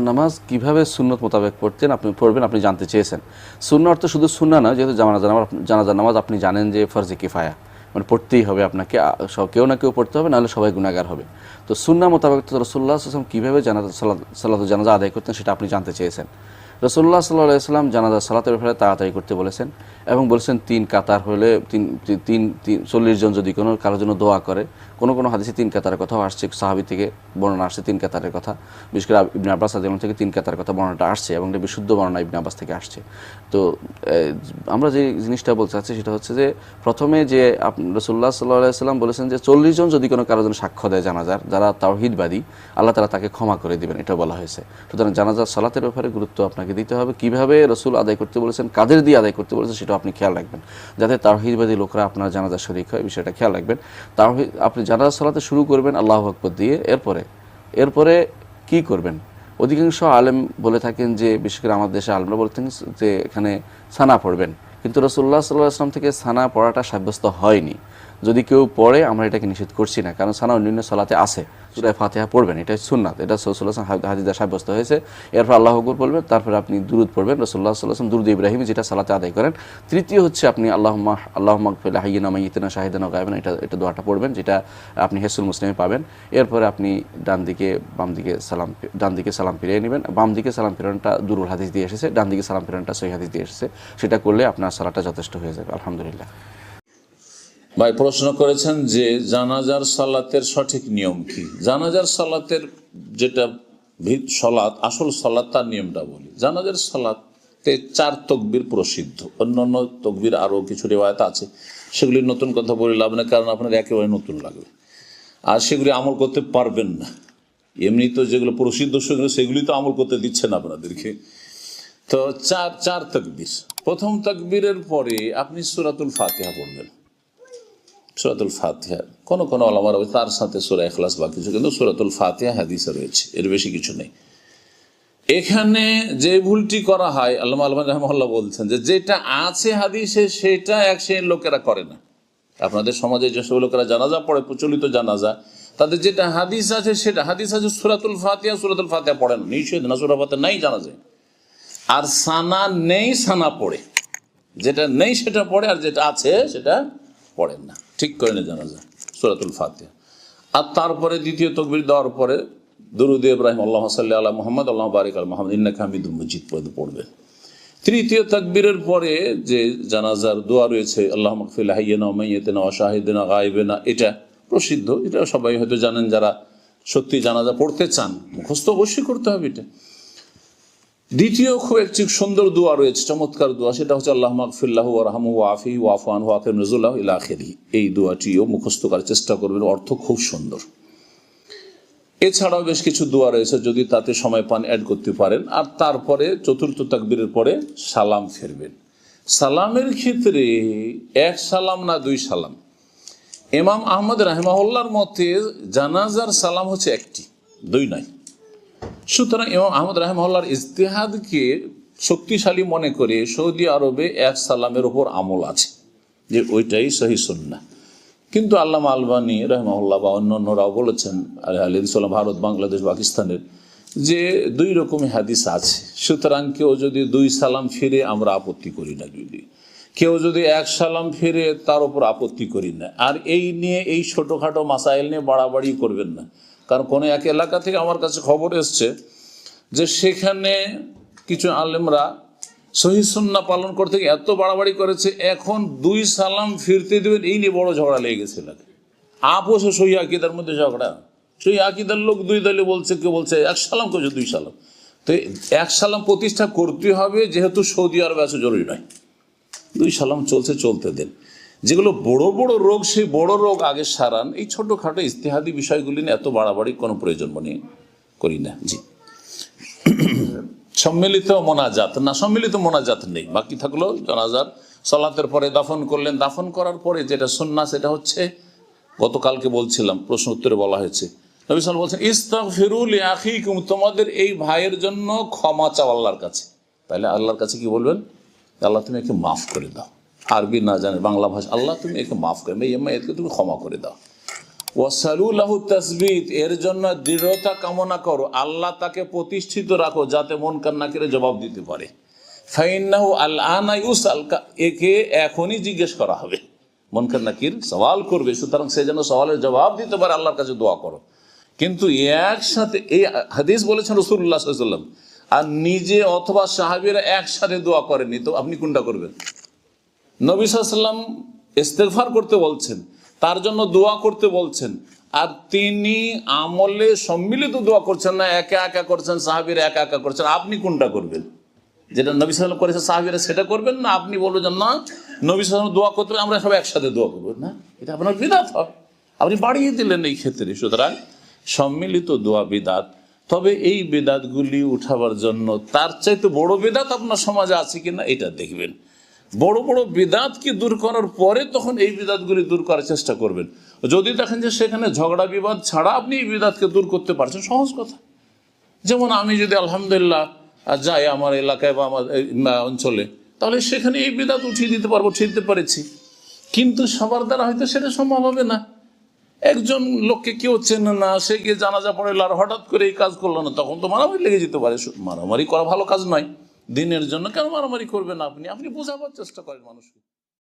জানাজার নামাজ কীভাবে সুন্নত মোতাবেক পড়তেন আপনি পড়বেন, আপনি জানতে চেয়েছেন। সুন্না অর্থ শুধু সুন্না না, যেহেতু জানাজার নামাজ জানাজার নামাজ আপনি জানেন যে ফরজে কিফায়া। মানে পড়তেই হবে আপনাকে কেউ না কেউ পড়তে হবে, নাহলে সবাই গুণাগার হবে। তো সুন্না মোতাবেক রসুল্লাহ আসলাম কীভাবে জানাজা, সালাত জানাজা আদায় করতেন সেটা আপনি জানতে চেয়েছেন। রসুল্লাহ সাল্লাহ সাল্লাম জানাজা সালাতের ব্যাপারে তাড়াতাড়ি করতে বলেছেন এবং বলেছেন, তিন কাতার হলে তিন, তিন- চল্লিশ জন যদি কোনো কারোর জন্য দোয়া করে, কোনো কোনো হাদিসে তিন কাতারের কথাও আসছে, সাহাবি থেকে বর্ণনা আসছে তিন কাতারের কথা। বিশেষ করে ইবনে আব্বাস আদিম থেকে তিন কাতার কথা বর্ণনাটা আসছে এবং এটা বিশুদ্ধ বর্ণনা ইবনে আব্বাস থেকে আসছে। তো আমরা যে জিনিসটা বলতে চাচ্ছি সেটা হচ্ছে যে, প্রথমে যে রসুল্লাহ সাল্লাহ সাল্লাম বলেছেন যে, চল্লিশ জন যদি কোনো কারোর জন্য সাক্ষ্য দেয় জানাজার, যারা তাওহিদবাদী, আল্লাহ তালা তাকে ক্ষমা করে দিবেন এটা বলা হয়েছে। সুতরাং জানাজার সালাতের ব্যাপারে গুরুত্ব আপনাকে দিতে হবে। কীভাবে রসুল আদায় করতে বলেছেন, কাদের দিয়ে আদায় করতে বলেছেন সেটা আপনি খেয়াল রাখবেন। যাতে তাওহিদবাদী লোকরা আপনার জানাজা শরিক হয় বিষয়টা খেয়াল রাখবেন। তাওহিদ আপনি জানাজা সালাতে শুরু করবেন আল্লাহ আকবর দিয়ে, এরপরে এরপরে কি করবেন? অধিকাংশ আলেম বলে থাকেন যে, বিশেষ করে আমাদের দেশে আলেমরা বলতেন যে, এখানে সানা পড়বেন। কিন্তু রসুল্লাহ সাল্লাহ আসলাম থেকে সানা পড়াটা সাব্যস্ত হয়নি। যদি কেউ পড়ে, আমরা এটাকে নিষেধ করছি না, কারণ সানা অন্যান্য সালাতে আছে। সুরায় ফাতেহা পড়বেন এটা সুন্নাত, এটা সৌসুল্লাহ হাজিদা সাব্যস্ত হয়েছে। এরপর আল্লাহ হকুর পড়বেন তারপরে আপনি দুরুদ পড়বেন রসুল্লাহ সাল্লাম দুরুদ ইব্রাহিম যেটা সালাতে আদায় করেন। তৃতীয় হচ্ছে আপনি আল্লাহ আল্লাহ মকফিল্লা হাইনা মাইতিনা শাহিদানা গায়বেন, এটা এটা দোয়াটা পড়বেন, যেটা আপনি হেসুল মুসলিমে পাবেন। এরপরে আপনি ডান দিকে বাম দিকে সালাম ডান দিকে সালাম ফিরিয়ে নেবেন। বাম দিকে সালাম ফিরানটা দুরুল হাদিস দিয়ে এসেছে ডান দিকে সালাম ফিরানটা সহি হাদিস দিয়ে এসেছে। সেটা করলে আপনার সালাটা যথেষ্ট হয়ে যাবে, আলহামদুলিল্লাহ। ভাই প্রশ্ন করেছেন যে জানাজার সালাতের সঠিক নিয়ম কি? জানাজার সালাতের যেটা সলাৎ আসল সলাৎ তার নিয়মটা বলি। জানাজার সালাতে চার তকবির প্রসিদ্ধ। অন্য অন্য তকবির আরও কিছু রেওয়ায়ত আছে। সেগুলি নতুন কথা বলে লাভ নেই, কারণ আপনার একেবারে নতুন লাগবে। আর সেগুলি আমল করতে পারবেন না। এমনি তো যেগুলো প্রসিদ্ধ সেগুলো, সেগুলি তো আমল করতে দিচ্ছে না আপনাদেরকে। তো চার চার তকবির। প্রথম তকবীরের পরে আপনি সুরাতুল ফাতিহা পড়বেন। সুরাতুল ফাতিহা। কোনো কোনো আলামার তার সাথে সুরা এখলাস বা কিছু কিন্তু সুরাতুল ফাতিহা হাদিসে রয়েছে, এর বেশি কিছু নেই। এখানে যে ভুলটি করা হয় আল্লাহ আলমান রহমল্লা বলছেন যে যেটা আছে হাদিসে, সেটা এক শ্রেণির লোকেরা করে না। আপনাদের সমাজে যেসব লোকেরা জানাজা পড়ে, প্রচলিত জানাজা, তাদের যেটা হাদিস আছে, সেটা হাদিস আছে সুরাতুল ফাতিহা সুরাতুল ফাতিহা পড়ে না। নিষেধ না সুরা ফাতিহা নাই জানা যায় আর সানা নেই, সানা পড়ে। যেটা নেই, সেটা পড়ে, আর যেটা আছে, সেটা পড়েন না। ঠিক করে না জানা যায় সুরাতুল ফাতিহা। আর তারপরে দ্বিতীয় তকবির দেওয়ার পরে দরুদ ইব্রাহিম, আল্লাহ সাল্লাহ আল্লাহ মোহাম্মদ, আল্লাহ বারিক আল মোহাম্মদ, ইন্নাকা হামিদুল মজিদ পড়ে পড়বেন তৃতীয় তাকবীরের পরে যে জানাজার দোয়া রয়েছে, আল্লাহ মকফিল হাইয়েনা মাইয়েতেনা অশাহিদেনা গাইবেনা এটা প্রসিদ্ধ, এটা সবাই হয়তো জানেন, যারা সত্যি জানাজা পড়তে চান, মুখস্থ অবশ্যই করতে হবে এটা। দ্বিতীয় খুব একটি সুন্দর দোয়া রয়েছে, চমৎকার দোয়া, সেটা হচ্ছে আল্লাহ মাকফিল্লাহ রাহমু ওয়াফি ওয়াফান ওয়াকিম নজুল্লাহ ইলাখেরি এই দোয়াটিও মুখস্থ করার চেষ্টা করবেন, অর্থ খুব সুন্দর। এছাড়াও বেশ কিছু দোয়া রয়েছে, যদি তাতে সময় পান অ্যাড করতে পারেন, আর তারপরে চতুর্থ তাকবীরের পরে সালাম ফেরবেন। সালামের ক্ষেত্রে এক সালাম না দুই সালাম। এমাম আহমদ রাহমাহুল্লার মতে জানাজার সালাম হচ্ছে একটি, দুই নয়। সুতরাং ইমাম আহমদ রাহমাহুল্লার ইজতেহাদকে শক্তিশালী মনে করে সৌদি আরবে এক সালামের ওপর আমল আছে, যে ওইটাই সহি সুন্না কিন্তু আল্লামা আলবানী রহমাউল্লাহ বা অন্য অন্যরাও বলেছেন আলিদুল্লাহ ভারত, বাংলাদেশ, পাকিস্তানের, যে দুই রকমের হাদিস আছে। সুতরাং কেউ যদি দুই সালাম ফিরে আমরা আপত্তি করি না যদি। কেউ যদি এক সালাম ফিরে তার উপর আপত্তি করি না। আর এই নিয়ে, এই ছোটোখাটো মাসাইল নিয়ে বাড়াবাড়ি করবেন না। কারণ কোনো এক এলাকা থেকে আমার কাছে খবর এসছে যে সেখানে কিছু আলেমরা সহি সুন্না পালন করতে গিয়ে এত বাড়াবাড়ি করেছে, এখন দুই সালাম ফিরতে দেবেন, এই নিয়ে বড় ঝগড়া লেগে গেছে এলাকায়। আপোষ সহি আকিদার মধ্যে ঝগড়া। সহি আকিদার লোক দুই দলে বলছে, কেউ বলছে এক সালাম করছে দুই সালাম। তো এক সালাম প্রতিষ্ঠা করতে হবে, যেহেতু সৌদি আরবে আছে জরুরি নয়। দুই সালাম চলছে, চলতে দেন। যেগুলো বড় বড় রোগ, সেই বড় রোগ আগে সারান। এই ছোটোখাটো ইস্তেহাদি বিষয়গুলি নিয়ে এত বাড়াবাড়ি কোনো প্রয়োজন মনে করি না। জি। সম্মিলিত মোনাজাত। না, সম্মিলিত মোনাজাত নেই। বাকি থাকল জানাজার। সলাতের পরে দাফন করলেন। দাফন করার পরে যেটা সন্না সেটা হচ্ছে, গতকালকে বলছিলাম, প্রশ্ন উত্তরে বলা হয়েছে। নবী সাল বলছেন ইস্তাক ফিরুল আখিকুম তোমাদের এই ভাইয়ের জন্য ক্ষমা চাও আল্লাহর কাছে। তাহলে আল্লাহর কাছে কি বলবেন? আল্লাহ, তুমি একে মাফ করে দাও। আরবি না জানে, বাংলা ভাষা, আল্লাহ তুমি একে মাফ করে মেয়ে একে তুমি ক্ষমা করে দাও। ওয়াসালুল্লাহু তাসবিত, এর জন্য দৃঢ়তা কামনা করো, আল্লাহ তাকে প্রতিষ্ঠিত রাখো যাতে মন কান্নাকে জবাব দিতে পারে। ফাইন্নাহু আল একে এখনই জিজ্ঞেস করা হবে। মনকার নাকির সওয়াল করবে, সুতরাং সে যেন সওয়ালের জবাব দিতে পারে, আল্লাহর কাছে দোয়া করো। কিন্তু একসাথে, এই হাদিস বলেছেন রসুল্লাহ সাল্লাম আর নিজে অথবা সাহাবিরা একসাথে দোয়া করেনি তো আপনি কোনটা করবেন? নবী সাল্লাম ইস্তেগফার করতে বলছেন, তার জন্য দোয়া করতে বলছেন, আর তিনি আমলে সম্মিলিত দোয়া করছেন না, একা একা করছেন, সাহাবিরা একা একা করছেন। আপনি কোনটা করবেন? যেটা নবী সাল্লাম করেছে, সাহাবিরা সেটা করবেন না? আপনি বলবেন না, নবী সাল্লাম দোয়া করতে আমরা সবাই একসাথে দোয়া করব। না, এটা আপনার বিদাত হবে। আপনি বাড়িয়ে দিলেন এই ক্ষেত্রে। সুতরাং সম্মিলিত দোয়া বিদাত তবে এই বেদাতগুলি উঠাবার জন্য তার চাইতে বড় বেদাত আপনার সমাজে আছে কিনা, এটা দেখবেন। বড় বড় বিদাতকে দূর করার পরে তখন এই বিদাতগুলি দূর করার চেষ্টা করবেন। যদি দেখেন যে সেখানে ঝগড়া বিবাদ ছাড়া আপনি এই বিদাতকে দূর করতে পারছেন, সহজ কথা। যেমন আমি যদি আলহামদুলিল্লাহ যাই আমার এলাকায় বা আমার অঞ্চলে, তাহলে সেখানে এই বিদাত উঠিয়ে দিতে পারব, উঠিয়ে দিতে পেরেছি। কিন্তু সবার দ্বারা হয়তো সেটা সম্ভব হবে না। একজন লোককে কেউ চেনে না, সে গিয়ে জানাজা পড়ে আর হঠাৎ করে এই কাজ করল না, তখন তো মারামারি লেগে যেতে পারে। মারামারি করা ভালো কাজ নয়। দিনের জন্য কেন মারামারি করবেন আপনি? আপনি বোঝাবার চেষ্টা করেন মানুষকে।